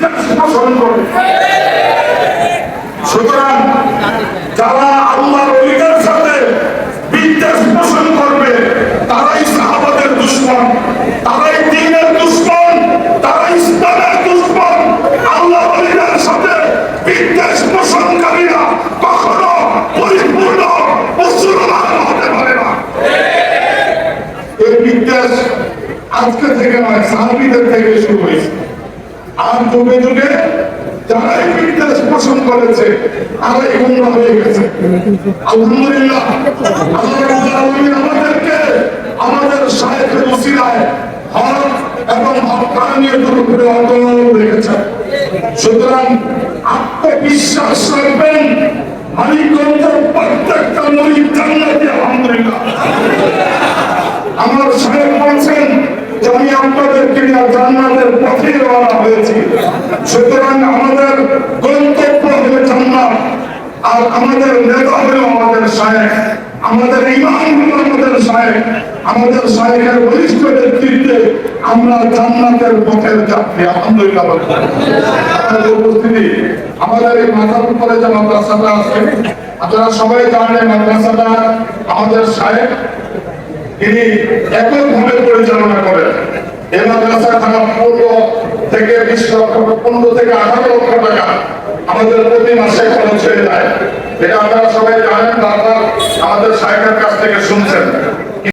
বিদ্বেষ পোষণ করে সুতরাং যারা আল্লাহর অলিদের সাথে বিদ্বেষ পোষণ করবে, তারাই সাহাবাদের দুশ্মন, তারাই দিনের দুশ্মন তারা ইসলামের দুশ্মন। আল্লাহ অলিদের সাথে বিদ্বেষ পোষণকারীরা কখনো পরিপূর্ণ মুসলমান হতে পারে না। এই বিদ্বেষ আজকে থেকে নয়, সাহাবিদের থেকে শুরু হয়েছে। আর যুগে যুগে যারা বিদ্বেষ পোষণ করেছে, তারাই গুমরা হয়ে গেছে। আলহামদুলিল্লাহ রাব্বুল আমাদেরকে, আমাদের শায়েখের ওসিলায় হক এবং হকানিয়তের উপরে অটল রেখেছেন সুতরাং আত্মবিশ্বাস রাখবেন, মানিকগঞ্জের প্রত্যেকটা মরিদ জান্নাতি আলহামদুলিল্লাহ। আমার সাহেব বলছেন যে আমি আপনাদেরকে জান্নাতের পথে রওনা হয়েছি সুতরাং আমাদের গন্তব্য হলো জান্নাত আর আমাদের নেতা হলো আমাদের সাহেব আমাদের ইমাম হলো আমাদের সাহেব আমাদের সাহেবের বলিষ্ঠ নেতৃত্বে আমরা জান্নাতের পথের যাত্রী, আলহামদুলিল্লাহ। উপস্থিতি, আমাদের এই মাথার উপরে যে মাদ্রাসাটা আছে, আপনারা সবাই জানেন মাদ্রাসাটা আমাদের সাহেব তিনি এককভাবে পরিচালনা করেন। এই মাদ্রাসা খারাপ পনেরো থেকে বিশ লক্ষ, পনেরো থেকে আঠারো লক্ষ টাকা আমাদের প্রতি মাসে খরচ হয়ে যায় এটা আপনারা সবাই জানেন আমাদের সাহেবের কাছ থেকে শুনছেন।